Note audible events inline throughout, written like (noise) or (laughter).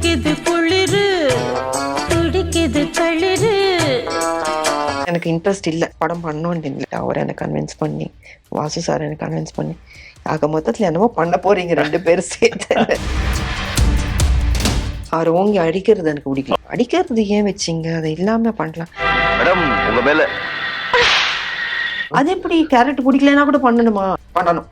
குளிக்குது குளிரு துடிக்குது தளிரு. எனக்கு இன்ட்ரெஸ்ட் இல்லை. படம் பண்ணோன்னு இல்லை அவர் எனக்கு கன்வின்ஸ் பண்ணி வாசு சார் எனக்கு கன்வின்ஸ் பண்ணி. ஆக மொத்தத்தில் என்னமோ பண்ண போறீங்க ரெண்டு பேரும் சேர்த்து. அவர் ஓங்கி அடிக்கிறது எனக்கு பிடிக்கல. அடிக்கிறது ஏன் வச்சீங்க? அதை இல்லாம பண்ணலாம். மேடம் உங்க மேல. அது எப்படி கேரட் பிடிக்கலன்னா கூட பண்ணணுமா? பண்ணணும்.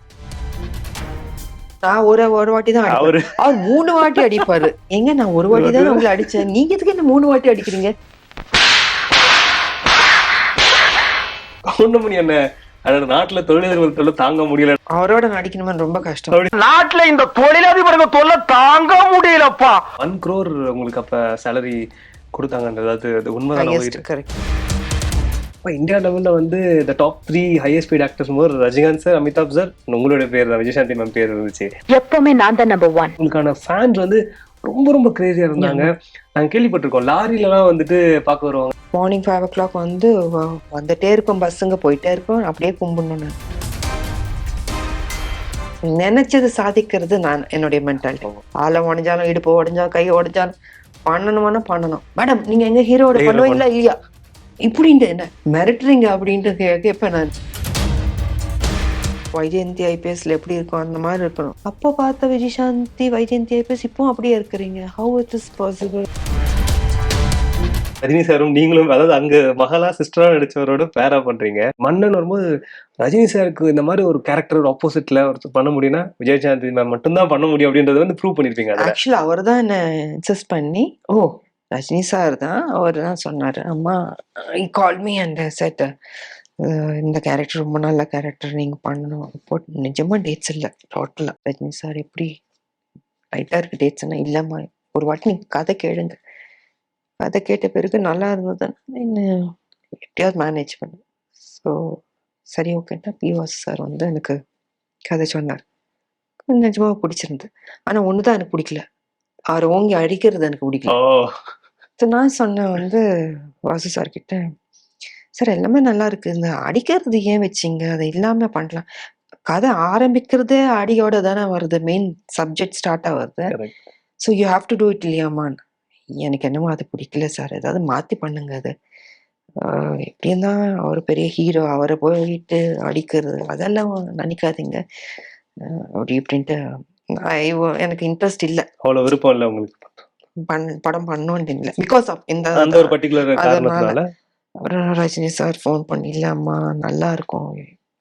நான் ஒரு ஒரு வாட்டி தான். அவரு அவர் மூணு வாட்டி அடிப்பாரு. எங்க நான் ஒரு வாட்டி தான் உங்களை அடிச்சேன்? நீங்க எதுக்கு என்ன மூணு வாட்டி அடிக்கிறீங்க? கவுண்டமணி என்ன? அதோட நாட்டுல தொழிலதிபர் தொல்லை தாங்க முடியல. அவரோட நடிக்கணும்னு ரொம்ப கஷ்டம். நாட்டுல இந்த தொழிலதிபருங்க தொல்லை தாங்க முடியலப்பா. ஒன் crore உங்களுக்கு அப்ப சேலரி கொடுத்தாங்கன்றது அது அது உண்மைதான் கரெக்ட் இப்போ இந்தியா லெவலில் வந்து இந்த top three highest paid actors போது ரஜினிகாந்த் சார் அமிதாப் சார் உங்களுடைய பேர் தான் விஜயசாந்தி மேம் பேர் இருந்துச்சு. எப்பவுமே நான் தான் நம்பர் ஒன் உங்களுக்கான ஃபேன்ஸ் வந்து ரொம்ப ரொம்ப கிரேசியா இருந்தாங்க. நாங்க கேள்விப்பட்டிருக்கோம். லாரிலலாம் வந்துட்டு பார்க்க வருவாங்க. மார்னிங் ஃபைவ் ஓ கிளாக் வந்து வந்துட்டே இருக்கும் பஸ்ஸுங்க போயிட்டே இருக்கும் அப்படியே கும்பிடணும் நான் நினைச்சது சாதிக்கிறது நான் என்னுடைய மென்டாலிட்டி ஆளை உடஞ்சாலும் இடுப்பு உடஞ்சாலும் கை உடஞ்சாலும் பண்ணணும்னா பண்ணணும். மேடம் நீங்க எங்க ஹீரோட பண்ணுவீங்களா இல்லையா? இப்படின்ட்டு என்ன மிரட்டுறீங்க அப்படின்ட்டு கேட்பேன் நான். வைஜெயந்தி ஐபிஎஸ்ல எப்படி இருக்கும் அந்த மாதிரி இருக்கணும். அப்போ பார்த்த விஜயசாந்தி வைஜெயந்தி ஐபிஎஸ் இப்போ அப்படியே இருக்கிறீங்க. How it is possible Rajini சாரும் நீங்களும் அதாவது அங்க மகளா சிஸ்டரா நடிச்சவரோட பேரா பண்றீங்க. மன்னன் வரும்போது ரஜினி சாருக்கு இந்த மாதிரி ஒரு கேரக்டர் ஆப்போசிட்ல ஒருத்தர் பண்ண முடியும்னா விஜயசாந்தி மேம் மட்டும்தான் பண்ண முடியும் அப்படின்றத வந்து ப்ரூவ் பண்ணிருப்பீங்க ஆக்சுவலி அவர் தான் என்ன இன்சிஸ்ட் பண்ணி ஓ. ரஜினி சார் தான் அவர் தான் சொன்னார். அம்மா I call me and said இந்த கேரக்டர் ரொம்ப நல்ல கேரக்டர் நீங்கள் பண்ணணும். அப்போ நிஜமாக டேட்ஸ் இல்லை டோட்டலாக ரஜினி சார் எப்படி லைட்டாக இருக்கு டேட்ஸ்னால் இல்லைம்மா. ஒரு வாட்டி நீங்கள் கதை கேளுங்க. கதை கேட்ட பிறகு நல்லா இருந்ததுன்னா இன்னும் எப்படியாவது மேனேஜ் பண்ணு. ஸோ சரி ஓகேன்னா பிவாஸ் சார் வந்து எனக்கு கதை சொன்னார். நிஜமாக பிடிச்சிருந்து ஆனால் ஒன்று தான் எனக்கு பிடிக்கல. அவர் ஓங்கி அடிக்கிறது எனக்கு பிடிக்கல. நான் சொன்னேன் வந்து வாசு சார் கிட்ட சார் எல்லாமே நல்லா இருக்கு. இந்த அடிக்கிறது ஏன் வச்சீங்க? அதை இல்லாம பண்ணலாம். கதை ஆரம்பிக்கிறதே அடியோட தானே வருது. மெயின் சப்ஜெக்ட் ஸ்டார்ட் ஆகுது. So you have to do it இல்லையாமான் எனக்கு என்னமோ அது பிடிக்கல சார் ஏதாவது மாத்தி பண்ணுங்க அது. எப்படியும் தான் அவர் பெரிய ஹீரோ அவரை போயிட்டு அடிக்கிறது. அதெல்லாம் நினைக்காதீங்க. அப்படி இப்படின்ட்டு எனக்கு இன்ட்ரெஸ்ட் இல்லை. அவ்வளவு விருப்பம் இல்ல உங்களுக்கு. படம் பண்ணோன்னு இல்லை பிகாஸ் ஆஃப் இந்த அந்த ஒரு பர்டிகுலர் காரணத்தினால? ரஜினி சார் ஃபோன் பண்ணி இல்லை அம்மா நல்லா இருக்கும்.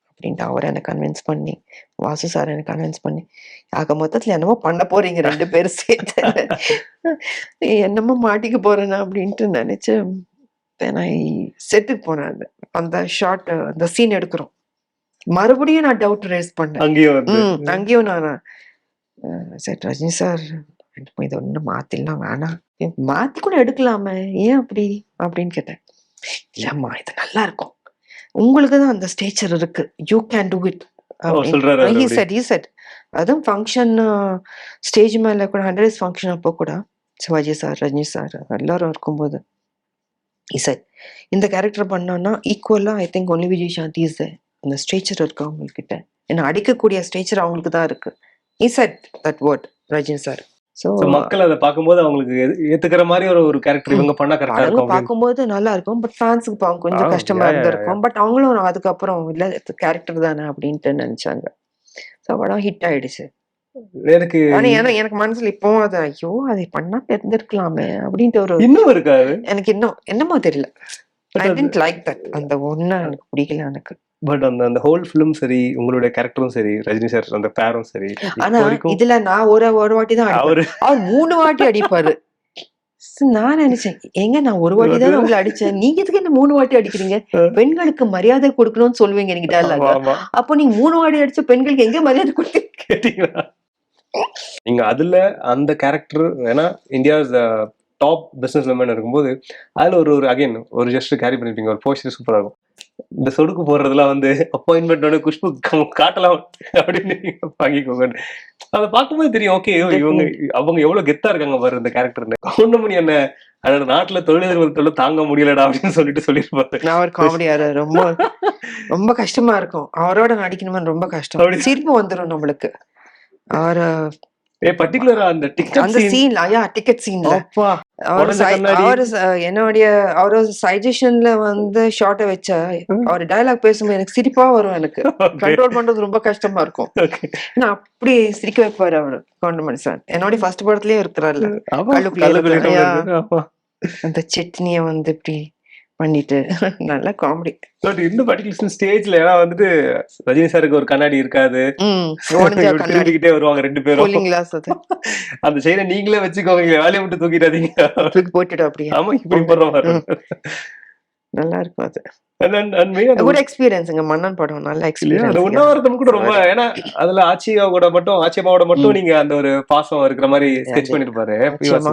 அப்படின்ட்டு அவர் எனக்கு கன்வின்ஸ் பண்ணி வாசு சார் எனக்கு கன்வின்ஸ் பண்ணி ஆக மொத்தத்தில் என்னமோ பண்ண போறீங்க ரெண்டு பேரும் சேர்த்து. என்னமோ மாட்டிக்க போறேனா அப்படின்ட்டு நினைச்சு நான் செட்டுக்கு போனேன் அந்த அந்த ஷார்ட் அந்த சீன் எடுக்கிறோம். மறுபடியும் நான் டவுட் ரேஸ் பண்ணேன். அங்கேயும் நான் சரி ரஜினி சார் இதை ஒன்றும் மாத்திடலாம் வேணாம். மாத்தி கூட எடுக்கலாமே? ஏன் அப்படி? அப்படின்னு கேட்டேன். இல்லம்மா இது நல்லா இருக்கும். உங்களுக்கு தான் அந்த ஸ்டேச்சர் இருக்கு. யூ கேன் டூ இட் சொல்றாரு அவரு அப்படி. செட் ஈ செட் அதுவும் ஃபங்க்ஷன் ஸ்டேஜ் மேல கூட ஹண்ட்ரட் ஃபங்க்ஷன் அப்போ கூட சிவாஜி சார் ரஜினி சார் எல்லாரும் இருக்கும்போது இசட் இந்த கேரக்டர் பண்ணோன்னா ஈக்குவலா I think only Vijayashanti is அந்த ஸ்டேச்சர் இருக்கு அவங்கக்கிட்ட ஏன்னா அடிக்கக்கூடிய ஸ்டேச்சர் அவங்களுக்கு தான் இருக்கு. Is that word Rajini sir so மக்கள் அதை பார்க்கும்போது அவங்களுக்கு ஏத்துக்கிற மாதிரி ஒரு ஒரு கேரக்டர் இவங்க பண்ணா கரெக்டா இருக்கும். பார்க்கும்போது நல்லா இருக்கும். பட் ஃபேன்ஸுக்கு பாவம் கொஞ்சம் கஷ்டமா இருந்திருக்கும். பட் அவங்களும் அதுக்கப்புறம் இல்ல கேரக்டர் தானே அப்படின்ட்டு நினைச்சாங்க. ஸோ படம் ஹிட் ஆயிடுச்சு. எனக்கு ஏன்னா எனக்கு மனசுல இப்போ அது ஐயோ அதை பண்ணா இருந்திருக்கலாமே அப்படின்ட்டு ஒரு இன்னும் இருக்காது எனக்கு இன்னும் என்னமோ தெரியல. ஐ அது- டென்ட் லைக் தட் அந்த ஒண்ணு எனக்கு பிடிக்கல எனக்கு. பட் அந்த அந்த ஹோல் ஃபிலிம் சரி உங்களுடைய கேரக்டரும் சரி ரஜினி சார் அந்த பேரும் சரி ஆனா இதுல நான் ஒரு ஒரு வாட்டி தான் அடிப்பேன். அவரு அவர் மூணு வாட்டி அடிப்பாரு. நான் நினைச்சேன் ஏங்க நான் ஒரு வாட்டி தான் உங்களை அடிச்சேன். நீங்க எதுக்கு என்ன மூணு வாட்டி அடிக்கிறீங்க? பெண்களுக்கு மரியாதை கொடுக்கணும்னு சொல்லுவீங்க நீங்க. அப்போ நீங்க மூணு வாட்டி அடிச்ச பெண்களுக்கு எங்க மரியாதை கேட்டீங்களா? நீங்க அதுல அந்த கேரக்டர் ஏன்னா இந்தியா டாப் பிசினஸ் விமன் இருக்கும்போது அதுல ஒரு ஒரு அகைன் ஒரு ஜஸ்ட் கேரி பண்ணிருப்பீங்க ஒரு போஸ்டர் சூப்பரா இருக்கும். இந்த சொடுக்கு போடுறதுலாம் வந்து அப்பாயின்மெண்டோட குஷ்பு காட்டலாம் அப்படின்னு வாங்கிக்கோங்க. அதை பார்க்கும்போது தெரியும் ஓகே இவங்க அவங்க எவ்வளவு கெத்தா இருக்காங்க பாரு இந்த கேரக்டர்னு கவுண்டமணி என்ன அதோட நாட்டுல தொழிலதிபர் தொல்லை தாங்க முடியலடா அப்படின்னு சொல்லிட்டு சொல்லியிருப்பாரு. நான் ஒரு காமெடியாரு ரொம்ப ரொம்ப கஷ்டமா இருக்கும். அவரோட நடிக்கணும்னு ரொம்ப கஷ்டம். சிரிப்பு வந்துடும் நம்மளுக்கு. அவரை ஏ பர்டிகுலரா அந்த டிக்கெட் அந்த சீன்ல ஐயா டிக்கெட் சீன்ல அப்பா அவர் உடைஞ்ச கண்ணாடி. அவர் என்னுடைய அவர் சஜஷன்ல வந்து ஷார்ட்டை வச்ச அவர் டயலாக் பேசும்போது எனக்கு சிரிப்பா வரும் எனக்கு. கண்ட்ரோல் பண்றது ரொம்ப கஷ்டமா இருக்கும். நான் அப்படி சிரிக்க வைப்பாரு அவரு கவுண்டமணி சார். என்னுடைய ஃபர்ஸ்ட் படத்துலயே இருக்கிறார்ல ஆமா, கல்லுக்குள்ள கல்லுக்குள்ள இருக்கிற, இருக்கிற, ஆமா. அந்த சட்னிய வந்து இப்படி பண்ணிட்டு நல்ல காமெடி பட் இந்த பர்டிகுலர் ஸ்டேஜ்ல ஏன்னா வந்துட்டு ரஜினி சாருக்கு ஒரு கண்ணாடி இருக்காது. (laughs) திரும்பிக்கிட்டே வருவாங்க ரெண்டு பேரும். கூலிங் கிளாஸ் அது. (laughs) அந்த செயினை நீங்களே வச்சுக்கோங்க வேலையை விட்டு தூக்கிடாதீங்க. தூக்கி போட்டுட்டு அப்படியே. ஆமா இப்படி போடுற மாதிரி. நல்லா இருக்கும் அது. குட் எக்ஸ்பீரியன்ஸுங்க மன்னன் படம் நல்ல எக்ஸ்பீரியன்ஸ் உண்ணாவிரதம் கூட ரொம்ப (laughs) ஏன்னா அதுல ஆச்சியா கூட மட்டும் ஆச்சியம்மாவோட மட்டும் நீங்க அந்த ஒரு பாசம் இருக்கிற மாதிரி அது- பண்ணிருப்பாரு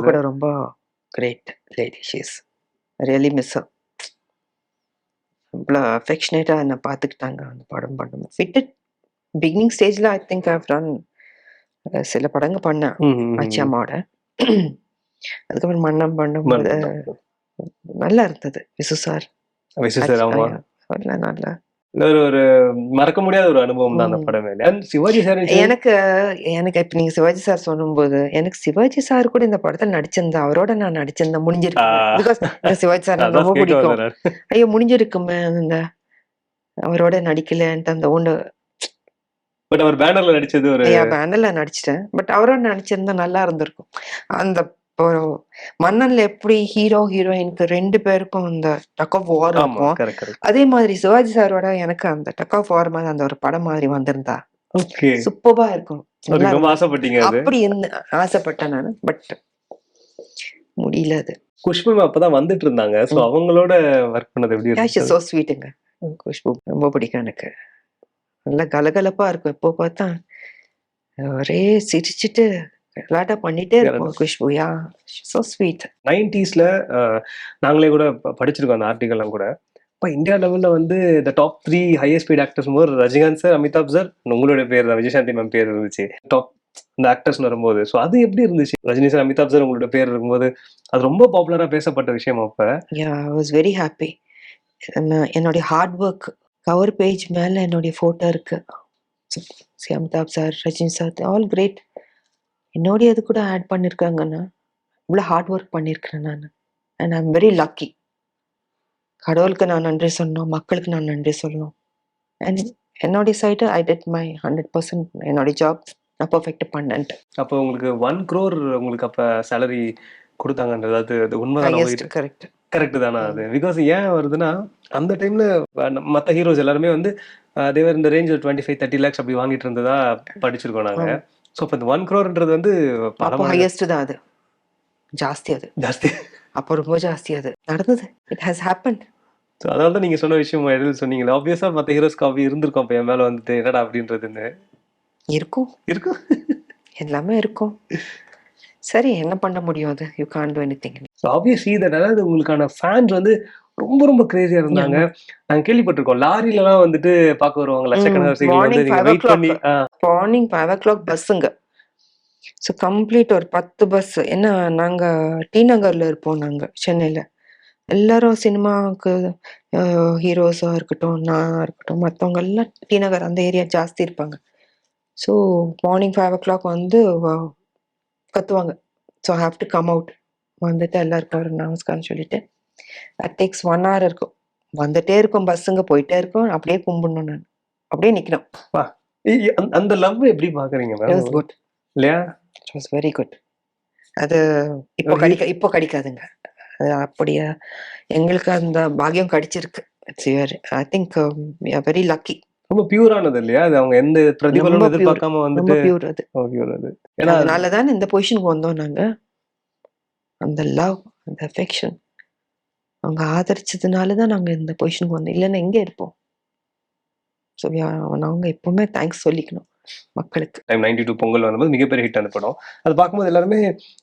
கூட ரொம்ப great lady she's really miss இவ்வளோ அஃபெக்ஷனேட்டாக என்னை பார்த்துக்கிட்டாங்க அந்த படம் பண்ணும் ஃபிட்டட் பிகினிங் ஸ்டேஜில் ஐ திங்க் ஐ ரன் சில படங்க பண்ணேன். ஆச்சி அம்மாவோட அதுக்கப்புறம் மன்னம் பண்ணும்போது நல்லா இருந்தது. விசு சார் சார் ஆமா நல்லா நல்லா ஒரு ஒரு மறக்க முடியாத ஒரு அனுபவம் தான் அந்த. படமே. சிவாஜி சார் எனக்கு எனக்கு இப்ப நீங்க சிவாஜி சார் சொல்லும்போது எனக்கு சிவாஜி சார் கூட இந்த படத்துல நடிச்சிருந்தா அவரோட நான் நடிச்சிருந்தா முடிஞ்சிருக்கேன் சிவாஜி சார் ரொம்ப பிடிக்கும். ஐயோ முடிஞ்சிருக்குமே அந்த அவரோட நடிக்கலன்ட்டு அந்த ஒண்ணு. பட் அவர் பேனர்ல நடிச்சது ஒரு ஐயா பேனல்ல நடிச்சிட்டேன். பட் அவரோட நடிச்சிருந்தா நல்லா இருந்திருக்கும். அந்த இப்போ மன்னன்ல எப்படி ஹீரோ ஹீரோயினுக்கு ரெண்டு பேருக்கும் அந்த டக் ஆஃப் வார் இருக்கும். அதே மாதிரி சிவாஜி சாரோட எனக்கு அந்த டக் ஆஃப் வார் மாதிரி அந்த ஒரு படம் மாதிரி வந்திருந்தா. ஓகே. சூப்பரா இருக்கும். அப்படி இருந்து ஆசைப்பட்டேன் நான் பட் முடியல அது. குஷ்பு அப்பதான் வந்துட்டு இருந்தாங்க. சோ. அவங்களோட ஒர்க் பண்ணது எப்படி சோ ஸ்வீட்டுங்க குஷ்பு ரொம்ப பிடிக்கும் எனக்கு. நல்லா கலகலப்பா இருக்கும். எப்போ பார்த்தா ஒரே சிரிச்சிட்டு விளையாட்டா பண்ணிட்டே இருக்கும் குஷ்பு யா சோ ஸ்வீட் நைன்டிஸ்ல நாங்களே கூட படிச்சிருக்கோம் அந்த ஆர்டிகல்லாம் கூட. இப்போ இந்தியா லெவல்ல வந்து இந்த top three highest speed actors போது ரஜினிகாந்த் சார் அமிதாப் சார் உங்களுடைய பேர் தான் விஜயசாந்தி மேம் பேர் இருந்துச்சு. டாப் இந்த ஆக்டர்ஸ் வரும்போது. ஸோ அது எப்படி இருந்துச்சு? ரஜினி சார் அமிதாப் சார் உங்களோட பேர் இருக்கும்போது அது ரொம்ப பாப்புலரா பேசப்பட்ட விஷயம் அப்ப? வாஸ் வெரி ஹாப்பி என்னுடைய ஹார்ட் ஒர்க் கவர் பேஜ் மேல என்னுடைய போட்டோ இருக்கு. See Amitabh sir Rajini sir all great என்னுடைய இது கூட ஆட் பண்ணியிருக்காங்கண்ணா இவ்வளோ ஹார்ட் ஒர்க் பண்ணியிருக்கிறேன் நான். And I am very lucky கடவுளுக்கு நான் நன்றி சொல்லணும் மக்களுக்கு நான் நன்றி சொல்லணும். அண்ட் என்னுடைய side I did my hundred percent என்னுடைய ஜாப் நான் பர்ஃபெக்ட் பண்ணேன்ட்டு. அப்போ உங்களுக்கு ஒன் க்ரோர் உங்களுக்கு அப்ப சேலரி கொடுத்தாங்கன்றது அது அது உண்மைதான் கரெக்ட் கரெக்ட் தானே அது? பிகாஸ் ஏன் வருதுன்னா அந்த டைம்ல மற்ற ஹீரோஸ் எல்லாருமே வந்து தேவர் இந்த range twenty five thirty lakhs அப்படி வாங்கிட்டு இருந்ததா படிச்சிருக்கோம் நாங்க. ஆமா. ஸோ இப்போ இந்த ஒன் க்ரோர்ன்றது வந்து அப்போ ஹையஸ்ட் தான் அது. ஜாஸ்தி அது. ஜாஸ்தி. அப்போ ரொம்ப ஜாஸ்தி அது. நடந்தது. இட் ஹாஸ் ஹேப்பன் ஸோ அதனால தான் நீங்க சொன்ன விஷயம் எதில் சொன்னீங்களே. ஆப்வியஸா மற்ற ஹீரோஸ்க்கு அப்படி இருந்திருக்கும். அப்போ என் மேல வந்துட்டு என்னடா அப்படின்றதுன்னு. இருக்கும். இருக்கும் எல்லாமே இருக்கும். சரி என்ன பண்ண முடியும் அது? You can't do anything so obviously that அதாவது உங்களுக்கான ஃபேன்ஸ் வந்து ரொம்ப ரொம்ப கிரேசியா இருந்தாங்க. நாங்க கேள்விப்பட்டிருக்கோம். லாரிலலாம் வந்துட்டு பார்க்க வருவாங்க. லட்சக்கணக்கான நீங்க மார்னிங் ஃபைவ் ஓ கிளாக் பஸ்ஸுங்க ஸோ கம்ப்ளீட் ஒரு பத்து பஸ் என்ன நாங்கள் டி நகரில் இருப்போம் நாங்கள் சென்னையில். எல்லாரும் சினிமாவுக்கு ஹீரோஸாக இருக்கட்டும் நான் இருக்கட்டும் மற்றவங்க எல்லாம் டி நகர் அந்த ஏரியா ஜாஸ்தி இருப்பாங்க. So morning five o'clock வந்து கத்துவாங்க. So have to come out வந்துட்டு எல்லாருக்கும் ஒரு நமஸ்காரம் சொல்லிட்டு. தட் டேக்ஸ் ஒன் ஹவர் இருக்கும். வந்துட்டே இருக்கும் பஸ்ஸுங்க போயிட்டே இருக்கும். அப்படியே கும்பிடணும் நான். அப்படியே இ- அந்த- லவ் எப்படி பாக்குறீங்க மேம் குட் இல்லையா? இட் வாஸ் வெரி குட் அது இப்போ. கிடைக்க இப்போ கிடைக்காதுங்க. அது அப்படியே? எங்களுக்கு அந்த பாக்கியம் கிடைச்சிருக்கு. It's I think very lucky ரொம்ப பியூரானது இல்லையா? அது அவங்க எந்த பிரதிபலனும். எதிர்பார்க்காம வந்துட்டு பியூர் அது. பியூர் அது. ஏன்னா அதனால தான் இந்த பொசிஷனுக்கு வந்தோம் நாங்க. அந்த லவ் அந்த அஃபெக்ஷன் அவங்க ஆதரிச்சதுனால தான் நாங்க இந்த பொசிஷனுக்கு வந்தோம். இல்லைன்னா எங்க இருப்போம்? ஸோ அவங்க எப்பவுமே தேங்க்ஸ் சொல்லிக்கணும் மக்களுக்கு. டைம் நைன்டி டூ பொங்கல் வரும்போது மிகப்பெரிய ஹிட் அந்த படம். அது பார்க்கும்போது எல்லாருமே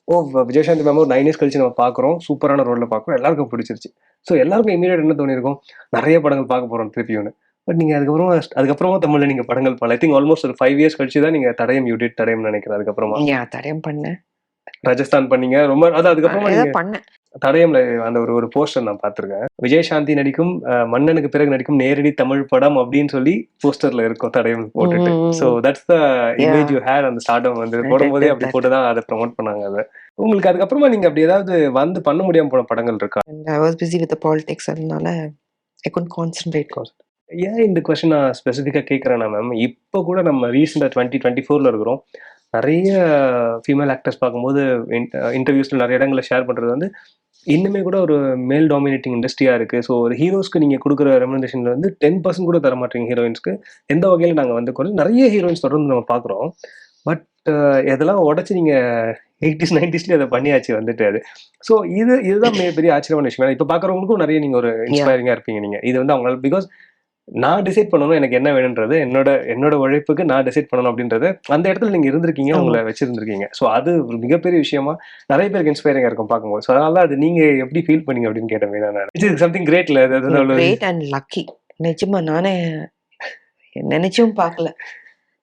ஓ விஜயசாந்தி மேம் ஒரு நைன் இயர்ஸ் கழிச்சு நம்ம பார்க்குறோம். சூப்பரான ரோல்ல பார்க்குறோம். எல்லாருக்கும் பிடிச்சிருச்சு. ஸோ எல்லாருக்கும் இமீடியட் என்ன தோணிருக்கும் நிறைய படங்கள் பார்க்க போறோம் திருப்பியும் பட் நீங்க அதுக்கப்புறமா அதுக்கப்புறமா தமிழ்ல நீங்க படங்கள் பண்ணல ஐ திங்க் ஆல்மோஸ்ட் ஒரு ஃபைவ் இயர்ஸ் கழிச்சு தான் நீங்க தடயம் யூடிட் தடயம் நினைக்கிறேன் அதுக்கப்புறமா. தடயம் பண்ணேன். ராஜஸ்தான் பண்ணீங்க. ரொம்ப அது அதுக்கப்புறமா தடயம்ல அந்த ஒரு ஒரு போஸ்டர் நான் பார்த்திருக்கேன். விஜயசாந்தி நடிக்கும் அஹ், மன்னனுக்கு பிறகு நடிக்கும் நேரடி தமிழ் படம் அப்படின்னு சொல்லி போஸ்டர்ல இருக்கும் தடயம் போட்டுட்டு. So that's the image you had அந்த ஸ்டார்டம் வந்து. போடும்போதே அப்படி right. போட்டு தான் அதை ப்ரொமோட் பண்ணாங்க அதை. உங்களுக்கு அதுக்கப்புறமா நீங்க அப்படி ஏதாவது வந்து பண்ண முடியாம போன படங்கள் இருக்கா? Was busy with the politics அதனால I couldn't concentrate. ஏன் இந்த கொஸ்டின் நான் ஸ்பெசிஃபிக்காக கேட்குறேன்னா மேம் இப்போ கூட நம்ம ரீசெண்டாக டுவெண்ட்டி டுவெண்ட்டி ஃபோரில் இருக்கிறோம். நிறைய ஃபீமேல் ஆக்டர்ஸ் பார்க்கும்போது இன்டர்வியூஸில் நிறைய இடங்களில் ஷேர் பண்ணுறது வந்து இன்னுமே கூட ஒரு மேல் டாமினேட்டிங் இண்டஸ்ட்ரியாக இருக்குது ஸோ ஒரு ஹீரோஸ்க்கு நீங்கள் கொடுக்குற ரெமுனேஷனில் வந்து டென் பர்சன்ட் கூட தர மாட்டீங்க ஹீரோயின்ஸ்க்கு எந்த வகையில் நாங்கள் வந்து கொஞ்சம் நிறைய ஹீரோயின்ஸ் தொடர்ந்து நம்ம பார்க்குறோம். பட் இதெல்லாம் உடச்சி நீங்கள் எயிட்டிஸ் நைன்டிஸ்லேயே அதை பண்ணியாச்சு வந்துட்டு அது. ஸோ இது இதுதான் மிகப்பெரிய ஆச்சரியமான விஷயம். இப்போ பார்க்குறவங்களுக்கும் நிறைய நீங்கள் ஒரு இன்ஸ்பைரிங்காக இருப்பீங்க நீங்கள் இது வந்து அவங்களால பிகாஸ் நான் டிசைட் பண்ணணும் எனக்கு என்ன வேணுன்றது என்னோட என்னோட உழைப்புக்கு நான் டிசைட் பண்ணணும் அப்படின்றது அந்த இடத்துல நீங்க இருந்திருக்கீங்க. உங்களை வச்சிருந்திருக்கீங்க. ஸோ அது ஒரு மிகப்பெரிய விஷயமா நிறைய பேருக்கு இன்ஸ்பைரிங்கா இருக்கும் பார்க்கும்போது. ஸோ அதனால அது நீங்க எப்படி ஃபீல் பண்ணீங்க அப்படின்னு கேட்டேன் நான். இட்ஸ் சம்திங் கிரேட்ல கிரேட் அண்ட் லக்கி நிஜமா நானே நினைச்சும் பார்க்கல.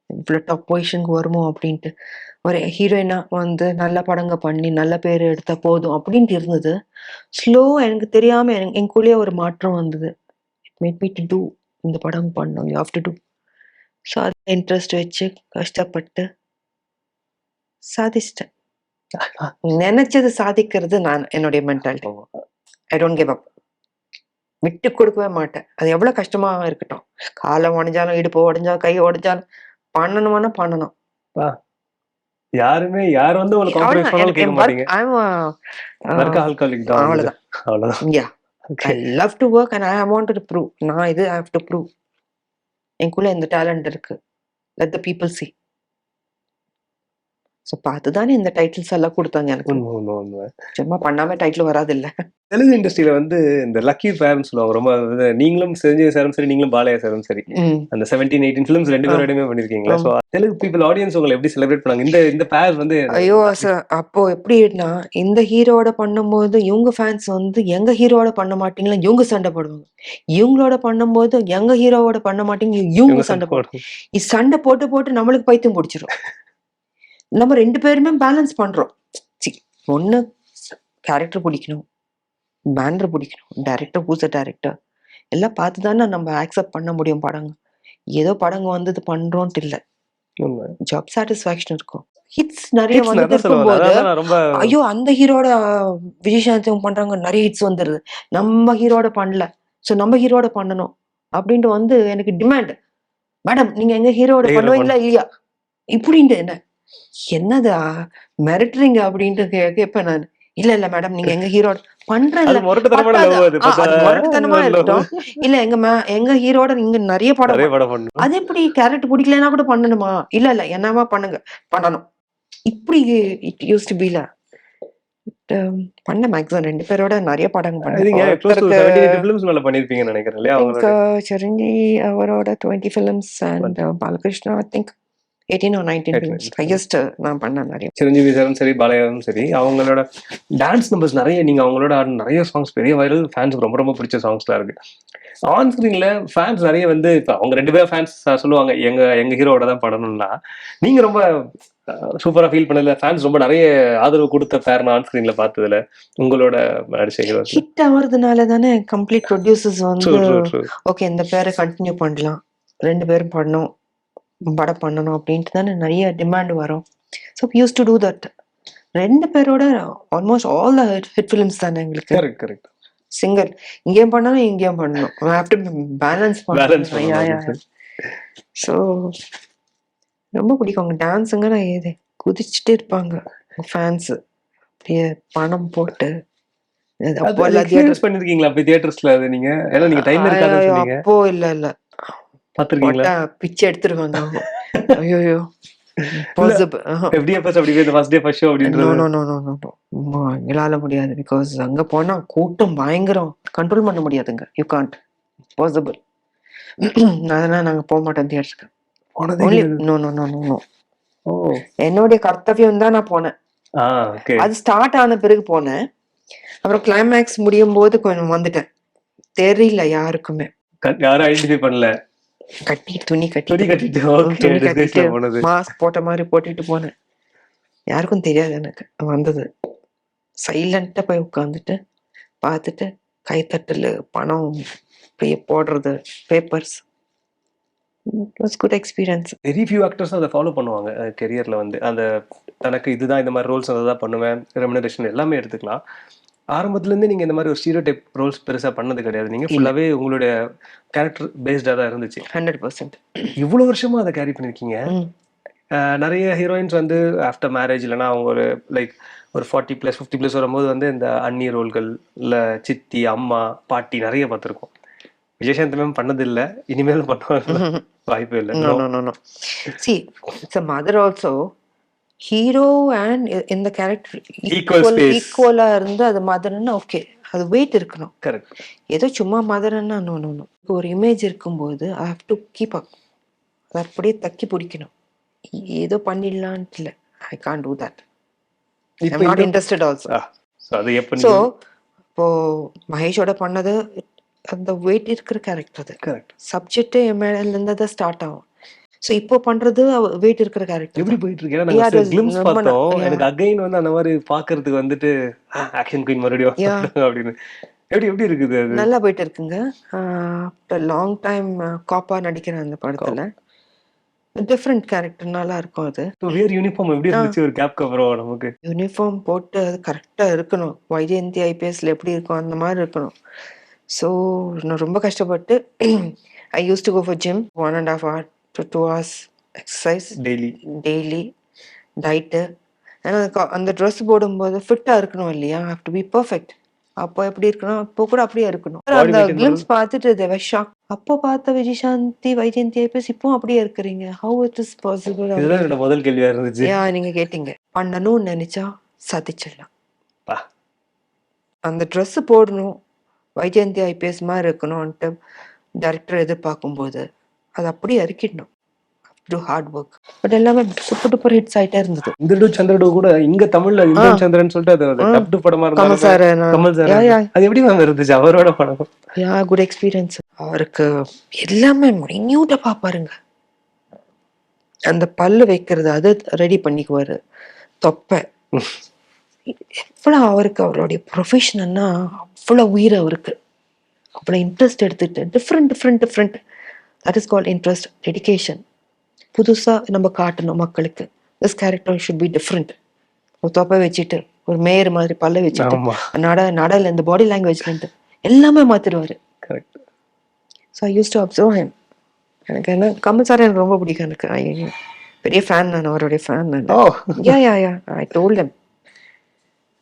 இவ்வளோ டாப் பொசிஷனுக்கு வருமோ அப்படின்ட்டு. ஒரு ஹீரோயினா வந்து நல்ல படங்க பண்ணி நல்ல பேர் எடுத்தா போதும் அப்படின்ட்டு இருந்தது. ஸ்லோ எனக்கு தெரியாம எனக்கு எனக்குள்ளேயே ஒரு மாற்றம் வந்தது. It made me to do இந்த படம் பண்ணோம். You have to do so அது இன்ட்ரெஸ்ட் வச்சு கஷ்டப்பட்டு சாதிச்சிட்டேன். (laughs) நினைச்சது சாதிக்கிறது நான் என்னுடைய mentality I don't give up விட்டு கொடுக்கவே மாட்டேன். அது எவ்வளவு கஷ்டமா இருக்கட்டும். காலை உடைஞ்சாலும் இடுப்பு உடைஞ்சாலும் கை உடைஞ்சாலும் பண்ணணுமானா பண்ணணும். யாருமே யார் வந்து உங்களுக்கு compromise பண்ணாலும் கேட்க மாட்டீங்க வர்க்க ஆல்காலிக் தான் வந்து. அவ்வளவுதான் அவ்வளவுதான் yeah I love to work and I want to prove நான் இது ஐ ஹவ் டு ப்ரூவ் எனக்குள்ள இந்த டேலண்ட் இருக்கு let the people C so பார்த்து தானே இந்த டைட்டில்ஸ் எல்லாம் கொடுத்தாங்க எனக்கு. உண்மை உண்மை உண்மை. சும்மா பண்ணாம டைட்டில் வராது இல்ல தெலுங்கு இண்டஸ்ட்ரியில வந்து இந்த லக்கி ஃபேர்னு சொல்லுவாங்க. ரொம்ப நீங்களும் செஞ்சு சாரும் சரி நீங்களும் பாலையா சாரும் சரி. அந்த செவன்டீன் எயிட்டீன் ஃபிலிம்ஸ் ரெண்டு பேரோடமே பண்ணிருக்கீங்களா? ஸோ தெலுங்கு பீப்புள் ஆடியன்ஸ் உங்களை எப்படி செலிப்ரேட் பண்ணாங்க? இந்த இந்த பேர் வந்து ஐயோ ச- அப்போ எப்படின்னா இந்த ஹீரோட பண்ணும்போது இவங்க ஃபேன்ஸ் வந்து எங்க ஹீரோட பண்ண மாட்டீங்களா? இவங்க சண்டை போடுவாங்க. இவங்களோட பண்ணும்போது எங்க ஹீரோவோட பண்ண மாட்டீங்க? இவங்க சண்டை போடுவாங்க. சண்டை போட்டு போட்டு நம்மளுக்கு பைத்தியம் பிடிச்சிரும். நம்ம ரெண்டு பேருமே பேலன்ஸ் பண்றோம். சி ஒண்ணு கேரக்டர் பிடிக்கணும் பேனர் பிடிக்கணும் டைரக்டர் பூச டைரக்டர் எல்லாம் பார்த்து தானே நம்ம அக்செப்ட் பண்ண முடியும் படங்க. ஏதோ படங்க வந்தது பண்றோம்ட்டு இல்ல உண்மை. ஜாப் சாட்டிஸ்ஃபேக்ஷன் இருக்கும். ஹிட்ஸ் நிறைய வந்து ரொம்ப ஐயோ அந்த ஹீரோட விஜயசாந்தி பண்றாங்க நிறைய ஹிட்ஸ் வந்துருது. நம்ம ஹீரோட பண்ணல. சோ நம்ம ஹீரோட பண்ணணும் அப்படின்ட்டு வந்து எனக்கு டிமாண்ட் மேடம் நீங்க எங்க ஹீரோட பண்ணுவீங்களா இல்லையா? இப்படின்ட்டு என்ன? என்னதா மிரட்டுறீங்க அப்படின்ட்டு கேட்பேன் நான். இல்ல இல்ல மேடம் நீங்க எங்க ஹீரோட முரட்டுத்தனமா. இருக்கட்டும் இல்ல. எங்க எங்க ஹீரோட இங்க நிறைய படம் அது எப்படி கேரக்டர் பிடிக்கலனா கூட பண்ணணுமா? இல்ல இல்ல என்னவா பண்ணுங்க. பண்ணணும். இப்படி இட் யூஸ் டு பீல பண்ண மேக்ஸிமம் ரெண்டு பேரோட நிறைய படங்கள் நீங்க பண்ணேன் க்ளோஸ் டு ஒருத்தருக்கு 78 ஃபிலிம்ஸ் மேல பண்ணிருப்பீங்கன்னு நினைக்கிறேன் இல்லையா? I அவங்களோட think, uh, Chiranjeevi அவரோட twenty films and Balakrishna I think eighteen or nineteen 18, films highest நான் பண்ணேன் நிறைய சிரஞ்சீவி சாரும் சரி பாலையாவும் சரி அவங்களோட டான்ஸ் நம்பர்ஸ் நிறைய நீங்க அவங்களோட நிறைய சாங்ஸ் பெரிய வைரல் ஃபேன்ஸ்க்கு ரொம்ப ரொம்ப பிடிச்ச சாங்ஸ்லாம் இருக்கு. ஆன் ஸ்க்ரீன்ல ஃபேன்ஸ் நிறைய வந்து இப்போ அவங்க ரெண்டு பேரும் ஃபேன்ஸ் சொல்லுவாங்க எங்க எங்க ஹீரோட தான் படணும்னா நீங்க ரொம்ப சூப்பரா ஃபீல் பண்ணல ஃபேன்ஸ் ரொம்ப நிறைய ஆதரவு கொடுத்த பேர் நான் ஸ்க்ரீன்ல பார்த்ததுல உங்களோட நடிச்ச ஹீரோஸ் ஹிட் ஆகுறதுனால தானே கம்ப்ளீட் ப்ரொடியூசர்ஸ் வந்து ஓகே இந்த பேரை கண்டினியூ பண்ணலாம். ரெண்டு பேரும் பண்ணணும் படம் பண்ணணும் அப்படின்ட்டு தானே நிறைய டிமாண்ட் வரும். So used to do that ரெண்டு பேரோட almost all the hit films தானே எங்களுக்கு. கரெக்ட் கரெக்ட் சிங்கிள் இங்கேயும் பண்ணணும் இங்கேயும் பண்ணணும். டு பேலன்ஸ் பேலன்ஸ் பண்ணணும். ஸோ ரொம்ப பிடிக்கும். அவங்க டான்ஸுங்க நான் ஏது குதிச்சுட்டே இருப்பாங்க. ஃபேன்ஸ் அப்படியே பணம் போட்டு. அப்போ பண்ணிருக்கீங்களா? தியேட்டர்ஸ்ல அது நீங்க? ஏன்னா நீங்க டைம் இருக்காதுன்னு சொன்னீங்க. அப்போ இல்ல இல்ல. பாத்திருக்கீங்களா? பிச்சை எடுத்துருவாங்க ஐயோ பாசிபிள் FDFS அப்படி இந்த first day first show no அப்படின்றது நோ நோ நோ நோ எங்களால முடியாது. பிகாஸ் அங்க போனா கூட்டம் பயங்கரம். கண்ட்ரோல் பண்ண முடியாதுங்க. யூ காண்ட் பாசிபிள் அதெல்லாம் நாங்க போக மாட்டோம் தியேட்டருக்கு என்னுடைய கர்த்தவியம் தான் நான் போனேன். அது ஸ்டார்ட் ஆன பிறகு போனேன். அப்புறம் கிளைமேக்ஸ் முடியும் போது கொஞ்சம் வந்துட்டேன். தெரியல யாருக்குமே. யாரும் ஐடென்டிஃபை பண்ணல. கட்டி துணி கட்டி துணி கட்டிட்டு மாஸ்க் போட்ட மாதிரி போட்டுட்டு போனேன். யாருக்கும் தெரியாது எனக்கு. வந்தது. சைலண்ட்டாக போய் உட்காந்துட்டு பார்த்துட்டு கைத்தட்டல் பணம் அப்படியே போடுறது papers was good experience very few actors அதை ஃபாலோ பண்ணுவாங்க கெரியர்ல வந்து. அந்த தனக்கு இதுதான் இந்த மாதிரி ரோல்ஸ் அதை தான் பண்ணுவேன் ரெமினரேஷன் எல்லாமே எடுத்துக்கலாம். ஆரம்பத்துல இருந்தே நீங்க இந்த மாதிரி ஒரு ஸ்டீரியோ டைப் ரோல்ஸ் பெருசா பண்ணது கிடையாது. நீங்க ஃபுல்லாவே உங்களுடைய கேரக்டர் பேஸ்டா தான் இருந்துச்சு. ஹண்ட்ரட் பர்சன்ட் இவ்வளவு வருஷமா அதை கேரி பண்ணிருக்கீங்க. அஹ் நிறைய ஹீரோயின்ஸ் வந்து ஆஃப்டர் மேரேஜ் இல்லைன்னா அவங்க ஒரு லைக் ஒரு ஃபார்ட்டி ப்ளஸ் ஃபிஃப்டி ப்ளஸ் வரும்போது வந்து இந்த அன்னி ரோல்கள் இல்லை சித்தி அம்மா பாட்டி நிறைய பார்த்துருக்கோம். விஜயசாந்தி மேம் பண்ணது இல்லை இனிமேலும் பண்ணுவாங்க (laughs) வாய்ப்பே இல்லை. No, no, no, no. See, hero and இந்த கேரக்டர் space. ஈக்குவலா இருந்து அது மதர்னா ஓகே அது வெயிட் இருக்கணும். கரெக்ட் ஏதோ சும்மா மதர்னா நோ நோ நோ ஒரு இமேஜ் இருக்கும்போது I have to keep up அதை அப்படியே தக்கி பிடிக்கணும். ஏதோ பண்ணிடலான்ட்டு இல்லை. I can't do that I'm not interested also so இப்போ மகேஷோட பண்ணது அந்த வெயிட் இருக்கிற கேரக்டர் அது. கரெக்ட் சப்ஜெக்டே என் மேல இருந்து தான் ஸ்டார்ட் ஆகும். ஸோ இப்போ பண்றது வெயிட் இருக்கிற கேரக்டர் எப்படி போயிட்டு இருக்கு? ஏன்னா கிளிம்ஸ் பார்த்தோம். எனக்கு அகைன் வந்து அந்த மாதிரி பாக்குறதுக்கு வந்துட்டு ஆக்ஷன் குயின் மறுபடியும். அப்படின்னு எப்படி எப்படி இருக்குது அது? நல்லா போயிட்டு இருக்குங்க லாங் டைம் காப்பா நடிக்கிறேன் அந்த படத்துல. டிஃப்ரெண்ட் கேரக்டர் நல்லா இருக்கும் அது. வியர் யூனிஃபார்ம் எப்படி இருந்துச்சு? ஒரு கேப்க்கு அப்புறம் நமக்கு? யூனிஃபார்ம் போட்டு அது கரெக்டாக இருக்கணும். வைஜெயந்தி ஐபிஎஸ்ல எப்படி இருக்கும் அந்த மாதிரி இருக்கணும். ஸோ நான் ரொம்ப கஷ்டப்பட்டு I used to go for gym one and half hour to two hours exercise daily daily diet ஏன்னா அந்த ட்ரெஸ் போடும்போது ஃபிட்டாக இருக்கணும் இல்லையா? ஹாவ் டு பி பர்ஃபெக்ட் அப்போ எப்படி இருக்கணும்? அப்போ கூட அப்படியே இருக்கணும். அந்த கிளிம்ஸ் பார்த்துட்டு தேவை ஷாக் அப்போ பார்த்த விஜயசாந்தி வைஜெயந்தி ஐபிஎஸ் இப்போ அப்படியே இருக்கிறீங்க. ஹவு இட் இஸ் பாசிபிள் இதுதான் என்னோட முதல் கேள்வியா இருந்துச்சு. ஏன் நீங்க கேட்டீங்க. பண்ணணும்னு நினைச்சா சாதிச்சிடலாம். அந்த Dress போடணும். வைஜெயந்தி ஐபிஎஸ் மாதிரி இருக்கணும்ன்ட்டு டைரக்டர் எதிர்பார்க்கும்போது. அது அப்படியே இறக்கிடணும் டூ ஹார்ட் ஒர்க் பட் எல்லாமே சூப்பர் டூப்பர் ஹிட்ஸ் ஆயிட்டே இருந்தது. இந்திரடு சந்திரடு கூட இங்க தமிழ்ல இந்திரன் சந்திரன் சொல்லிட்டு அது. டப்டு படமா கமல் இருந்தாலும் சார் கமல் சார் அது எப்படி மேம் இருந்துச்சு? அவரோட படம். யா குட் எக்ஸ்பீரியன்ஸ் அவருக்கு எல்லாமே மைன்யூட்டா பாப்பாருங்க. அந்த பல்லு வைக்கிறது அது ரெடி பண்ணிக்குவாரு. தொப்பை. எவ்வளோ அவருக்கு அவருடைய ப்ரொஃபஷனல்னா அவ்வளோ உயிர் அவருக்கு. அவ்வளோ இன்ட்ரெஸ்ட் எடுத்துட்டு different different different that is call interest dedication புதுசாக நம்ம காட்டணும் மக்களுக்கு. This character should be different ஒரு தொப்பை வச்சுட்டு ஒரு மேயர் மாதிரி பல்ல வச்சுட்டு நட நடல இந்த பாடி லாங்குவேஜ்லேருந்து எல்லாமே மாத்திடுவாரு correct so I used to observe him எனக்கு என்ன கமல் சார் எனக்கு ரொம்ப பிடிக்கும் எனக்கு. பெரிய ஃபேன் நான் அவருடைய ஃபேன் நான். யா யா யா ஐ டோல்ட் him.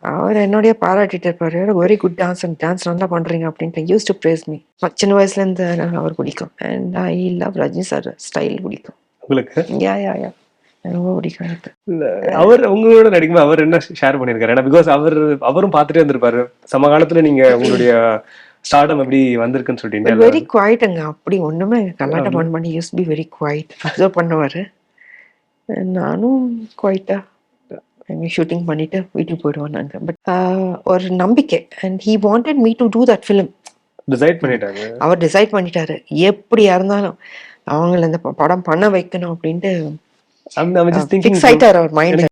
அவர் என்னுடைய பாராட்டிட்டு இருப்பாரு. Very good dance and dance நல்லா பண்றீங்க அப்படின்ட்டு யூஸ் டு பிரேஸ் மீ சின்ன வயசுல இருந்து எனக்கு அவர் பிடிக்கும் and I love Rajini sir style பிடிக்கும் உங்களுக்கு? யா யா யா ரொம்ப பிடிக்கும் எனக்கு. அவர் உங்களோட நடிக்கும்போது அவர் என்ன ஷேர் பண்ணிருக்காரு? ஏன்னா பிகாஸ் அவர் அவரும் பார்த்துட்டே இருந்திருப்பாரு சமகாலத்துல நீங்க உங்களுடைய ஸ்டார்டம் எப்படி வந்திருக்குன்னு சொல்லிட்டு வெரி குவாய்ட்டுங்க அப்படி ஒண்ணுமே கல்லாட்டம் பண்ண பண்ணி used be very quiet observe பண்ணுவாரு. நானும் குவாய்ட்டா ஷூட்டிங் பண்ணிட்டு வீட்டுக்கு போயிடுவோம் நாங்க. பட் ஒரு நம்பிக்கை. And he wanted me to do that film decide பண்ணிட்டாங்க அவர் டிசைட் பண்ணிட்டாரு. எப்படியா இருந்தாலும் அவங்கள இந்த படம் பண்ண வைக்கணும் அப்படின்ட்டு ஃபிக்ஸ் ஆயிட்டாரு அவர் மைண்ட்ல